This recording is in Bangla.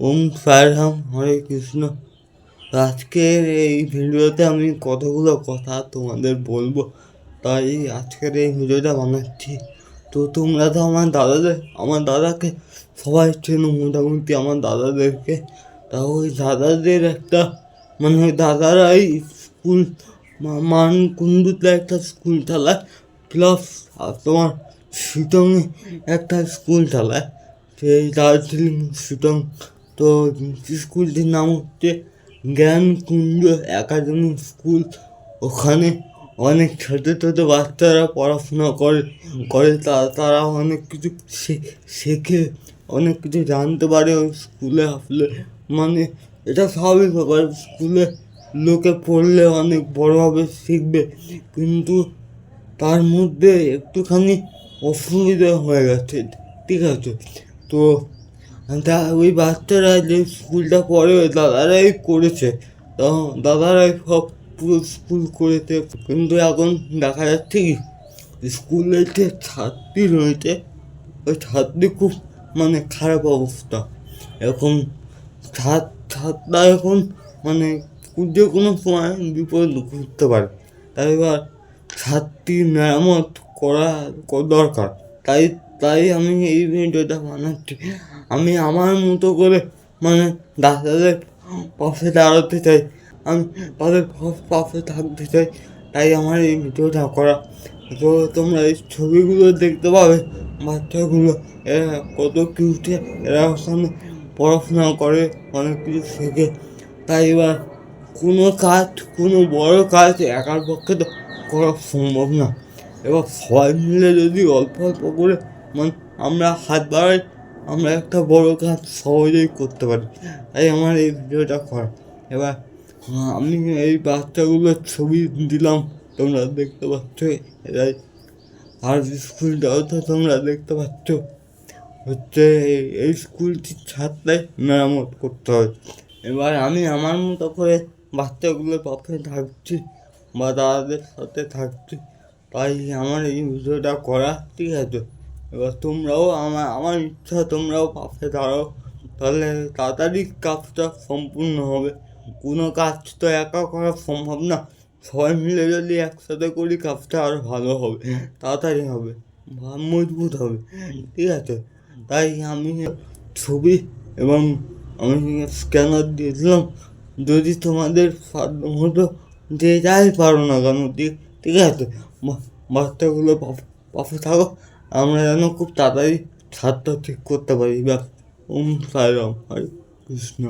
ওম সাইরাম হরে কৃষ্ণ। আজকের এই ভিডিওতে আমি কতগুলো কথা তোমাদের বলব, তাই আজকের এই ভিডিওটা বানাচ্ছি। তো তোমরা তো আমার দাদাদের, আমার দাদাকে সবাই চেনো মোটামুটি আমার দাদাদেরকে। তা ওই দাদাদের একটা মানে দাদারাই স্কুল মান কুন্দুতে একটা স্কুল চালায়, প্লাস তোমার শিটংয়ে একটা স্কুল চালায়। সেই দার্জিলিং শিটং। তো স্কুলটির নাম হচ্ছে জ্ঞানকুঞ্জ একাডেমি স্কুল। ওখানে অনেক ছোটো ছোটো বাচ্চারা পড়াশোনা করে করে তা- তারা অনেক কিছু শেখে, অনেক কিছু জানতে পারে স্কুলে আসলে। মানে এটা স্বাভাবিক ব্যাপার, স্কুলে লোকে পড়লে অনেক বড়োভাবে শিখবে। কিন্তু তার মধ্যে একটুখানি অসুবিধা হয়ে গেছে, ঠিক আছে? তো তা ওই বাচ্চারা যে স্কুলটা পড়ে দাদারাই করেছে। তো দাদারাই সব পুরো স্কুল করেছে। কিন্তু এখন দেখা যাচ্ছে কি স্কুলের যে ছাত্রী রয়েছে, ওই ছাত্রী খুব মানে খারাপ অবস্থা। এখন ছাত্র ছাত্ররা এখন মানে যে কোনো সময় বিপদ ঘটতে পারে। তাই এবার ছাত্রী মেরামত করা দরকার। তাই তাই আমি এই ভিডিওটা বানাচ্ছি। আমি আমার মতো করে মানে দাদাদের পাশে দাঁড়াতে চাই। আমি তাদের পাশে থাকতে চাই। তাই আমার এই ভিডিওটা করা। তো তোমরা এই ছবিগুলো দেখতে পাবে। বাচ্চাগুলো, এরা কত কিউটে এরা ওখানে পড়াশোনা করে, অনেক কিছু শেখে। তাই এবার কোনো কাজ, কোনো বড় কাজ একার পক্ষে তো করা সম্ভব না। এবার সবাই মিলে যদি অল্প অল্প করে আমরা হাত বাড়াই, আমরা একটা বড় কাজ সহজেই করতে পারি। তাই আমার এই ভিডিওটা করা। এবার আমি এই বাচ্চাগুলোর ছবি দিলাম, তোমরা দেখতে পাচ্ছ। এরাই আর স্কুলটাও তো তোমরা দেখতে পাচ্ছ। হচ্ছে এই- স্কুলটির ছাত্রাই মেরামত করতে হয়। এবার আমি আমার মতো করে বাচ্চাগুলোর পাশে থাকছি বা দাদাদের সাথে থাকছি। তাই আমার এই ভিডিওটা করা ঠিক আছে। এবার তোমরাও আমার আমার ইচ্ছা, তোমরাও পাশে দাঁড়াও। তাহলে তাড়াতাড়ি কাজটা সম্পূর্ণ হবে। কোনো কাজ তো একা করা সম্ভব না। সবাই মিলে যদি একসাথে করি কাজটা আরও ভালো হবে। তাড়াতাড়ি হবে মজবুত হবে। ঠিক আছে, তাই আমি ছবি এবং আমি স্ক্যানার দিয়েছিলাম যদি তোমাদের সাধ্য মতো যে যাই পারো না কেন, ঠিক আছে বাচ্চাগুলো পাশে থাকো। আমরা যেন খুব তাড়াতাড়ি ছাদটা ঠিক করতে পারি। বা ওম সাইরাম হরে কৃষ্ণ।